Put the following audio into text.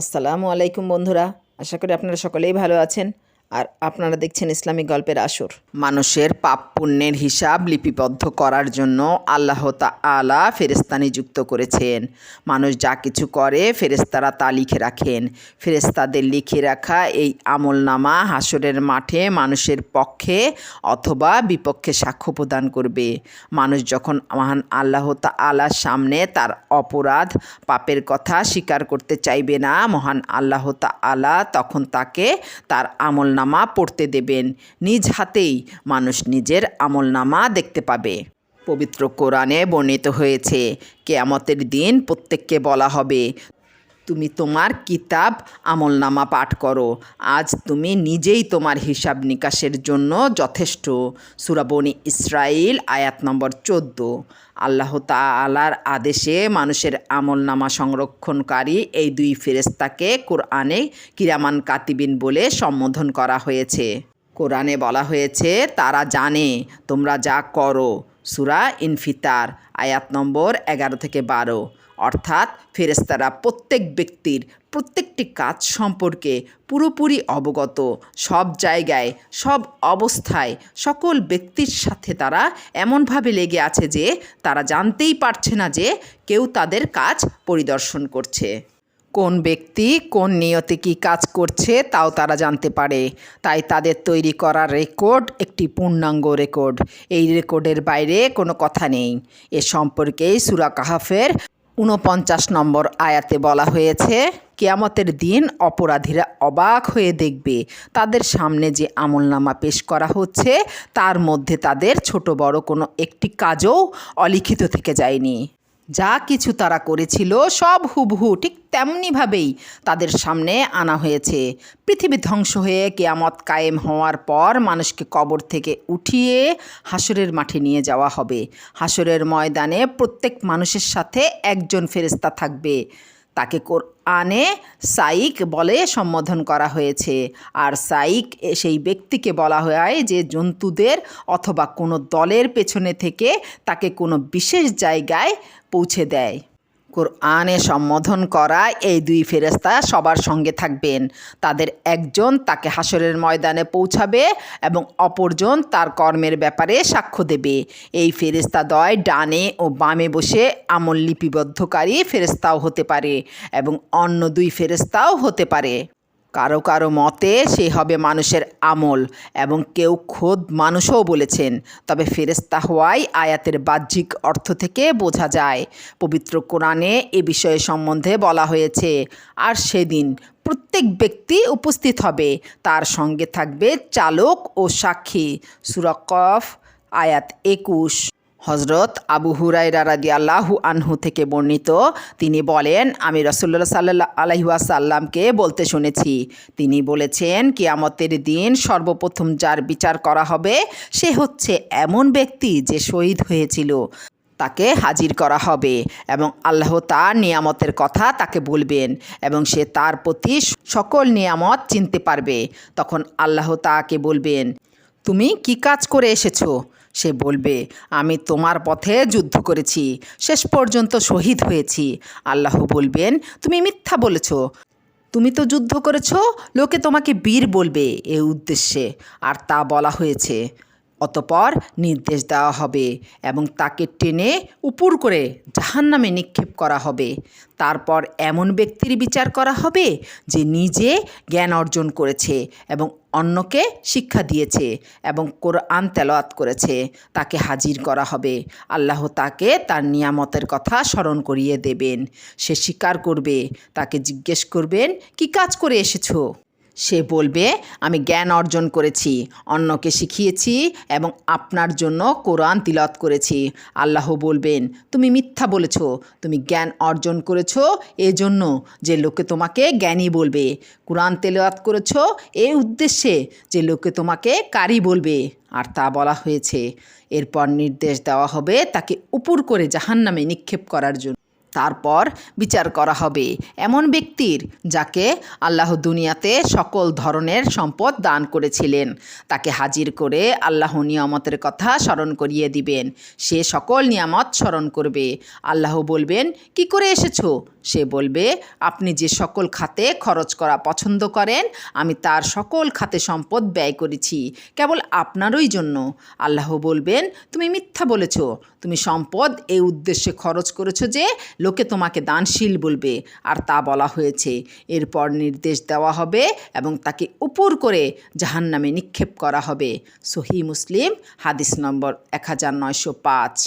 আসসালামু আলাইকুম বন্ধুরা আশা করি আপনারা সকলেই ভালো আছেন। আর আপনারা দেখছেন ইসলামিক গল্পের আসর। মানুষের পাপ পুণ্যের হিসাব লিপিবদ্ধ করার জন্য আল্লাহ আলা ফেরেস্তা নিযুক্ত করেছেন। মানুষ যা কিছু করে ফেরেস্তারা তা লিখে রাখেন। ফেরেস্তাদের লিখে রাখা এই আমলনামা হাসরের মাঠে মানুষের পক্ষে অথবা বিপক্ষে সাক্ষ্য প্রদান করবে। মানুষ যখন মহান আল্লাহ আলার সামনে তার অপরাধ, পাপের কথা স্বীকার করতে চাইবে না, মহান আল্লাহ আলা তখন তাকে তার আমলনামা পড়তে দেবেন। নিজ হাতেই মানুষ নিজের আমলনামা দেখতে পাবে। পবিত্র কোরআনে বর্ণিত হয়েছে, কেয়ামতের দিন প্রত্যেককে বলা হবে তুমি তোমার কিতাব আমলনামা পাঠ করো। আজ তুমি নিজেই তোমার হিসাব নিকাশের জন্য যথেষ্ট। সুরাবনি ইসরাইল আয়াত নম্বর চোদ্দ। আল্লাহ তালার আদেশে মানুষের আমলনামা সংরক্ষণকারী এই দুই ফেরেস্তাকে কোরআনে কিরামান কাতিবিন বলে সম্বোধন করা হয়েছে। কোরআনে বলা হয়েছে, তারা জানে, তোমরা যা করো সুরা ইনফিতার, আয়াত নম্বর এগারো থেকে বারো। অর্থাৎ ফেরেস্তারা প্রত্যেক ব্যক্তির প্রত্যেকটি কাজ সম্পর্কে পুরোপুরি অবগত। সব জায়গায়, সব অবস্থায় সকল ব্যক্তির সাথে তারা এমনভাবে লেগে আছে যে তারা জানতেই পারছে না যে কেউ তাদের কাজ পরিদর্শন করছে। কোন ব্যক্তি কোন নিয়তে কী কাজ করছে তাও তারা জানতে পারে। তাই তাদের তৈরি করা রেকর্ড একটি পূর্ণাঙ্গ রেকর্ড। এই রেকর্ডের বাইরে কোনো কথা নেই। এ সম্পর্কেই সুরা কাহাফের ঊনপঞ্চাশ নম্বর আয়াতে বলা হয়েছে, কেয়ামতের দিন অপরাধীরা অবাক হয়ে দেখবে। তাদের সামনে যে আমলনামা পেশ করা হচ্ছে, তার মধ্যে তাদের ছোট বড় কোনো একটি কাজও অলিখিত থেকে যায়নি। যা কিছু তারা করেছিল সব হুবহু ঠিক তেমনিভাবেই তাদের সামনে আনা হয়েছে। পৃথিবী ধ্বংস হয়ে কেয়ামত কায়েম হওয়ার পর মানুষকে কবর থেকে উঠিয়ে হাসরের মাঠে নিয়ে যাওয়া হবে। হাসরের ময়দানে প্রত্যেক মানুষের সাথে একজন ফেরেস্তা থাকবে। তাকে কোরআনে সাইক বলে সম্বোধন করা হয়েছে। আর সাইক সেই ব্যক্তিকে বলা হয় যে জন্তুদের অথবা কোনো দলের পেছনে থেকে তাকে কোনো বিশেষ জায়গায় পৌঁছে দেয়। কোরআনে সম্বোধন করায় এই দুই ফেরেস্তা সবার সঙ্গে থাকবেন। তাদের একজন তাকে হাসরের ময়দানে পৌঁছাবে এবং অপরজন তার কর্মের ব্যাপারে সাক্ষ্য দেবে। এই ফেরেস্তা দয় ডানে ও বামে বসে আমল লিপিবদ্ধকারী ফেরেস্তাও হতে পারে এবং অন্য দুই ফেরেস্তাও হতে পারে। কারও কারও মতে সে হবে মানুষের আমল এবং কেউ খোদ মানুষও বলেছেন। তবে ফেরেস্তা হওয়াই আয়াতের বাহ্যিক অর্থ থেকে বোঝা যায়। পবিত্র কোরআনে এ বিষয়ে সম্বন্ধে বলা হয়েছে, আর সেদিন প্রত্যেক ব্যক্তি উপস্থিত হবে, তার সঙ্গে থাকবে চালক ও সাক্ষী। সুরকফ আয়াত একুশ। হজরত আবু হুরাইরা রাদি আল্লাহু আনহু থেকে বর্ণিত। তিনি বলেন, আমি রসল্লা সাল্লাহ আলহিউসাল্লামকে বলতে শুনেছি। তিনি বলেছেন, কিয়ামতের দিন সর্বপ্রথম যার বিচার করা হবে, সে হচ্ছে এমন ব্যক্তি যে শহীদ হয়েছিল। তাকে হাজির করা হবে এবং আল্লাহ তার নিয়ামতের কথা তাকে বলবেন এবং সে তার প্রতি সকল নিয়ামত চিনতে পারবে। তখন আল্লাহ তাকে বলবেন তুমি কি কাজ করে এসেছ? সে বলবে, আমি তোমার পথে যুদ্ধ করেছি, শেষ পর্যন্ত শহীদ হয়েছি। আল্লাহ বলবেন, তুমি মিথ্যা বলেছ। তুমি তো যুদ্ধ করেছ, লোকে তোমাকে বীর বলবে এ উদ্দেশ্যে। আর তা বলা হয়েছে। অতপর নির্দেশ দেওয়া হবে এবং তাকে টেনে উপর করে জাহান্নামে নিক্ষেপ করা হবে। তারপর এমন ব্যক্তির বিচার করা হবে যে নিজে জ্ঞান অর্জন করেছে এবং অন্যকে শিক্ষা দিয়েছে এবং কোরআন তেলাওয়াত করেছে। তাকে হাজির করা হবে। আল্লাহ তাকে তার নিয়ামতের কথা স্মরণ করিয়ে দেবেন। সে স্বীকার করবে, তাকে জিজ্ঞেস করবেন, কি কাজ করে এসেছ? সে বলবে, আমি জ্ঞান অর্জন করেছি, অন্যকে শিখিয়েছি এবং আপনার জন্য কোরআন তিলত করেছি। আল্লাহ বলবেন, তুমি মিথ্যা বলেছ, তুমি জ্ঞান অর্জন করেছ এজন্য যে লোকে তোমাকে জ্ঞানী বলবে। কোরআন তেলাওয়াত করেছ এই উদ্দেশ্যে যে লোকে তোমাকে কারি বলবে। আর তা বলা হয়েছে। এরপর নির্দেশ দেওয়া হবে তাকে উপর করে জাহান্নামে নিক্ষেপ করার জন্য। তারপর বিচার করা হবে। এমন ব্যক্তির যাকে আল্লাহ দুনিয়াতে সকল ধরনের সম্পদ দান করেছিলেন, তাকে হাজির করে আল্লাহ নিয়ামতের কথা স্মরণ করিয়ে দিবেন। সে সকল নিয়ামত স্মরণ করবে। আল্লাহ বলবেন, কি করে এসেছ? সে বলবে, আপনি যে সকল খাতে খরচ করা পছন্দ করেন, আমি তার সকল খাতে সম্পদ ব্যয় করেছি, কেবল আপনারই জন্য। আল্লাহ বলবেন, তুমি মিথ্যা বলেছ। তুমি সম্পদ এই উদ্দেশ্যে খরচ করেছ যে লোকে তোমাকে দানশীল বলবে, আর তা বলা হয়েছে। এরপর নির্দেশ দেওয়া হবে এবং তাকে উপর করে জাহান্নামে নিক্ষেপ করা হবে। সহি মুসলিম, হাদিস নম্বর এক হাজার নয়শো পাঁচ।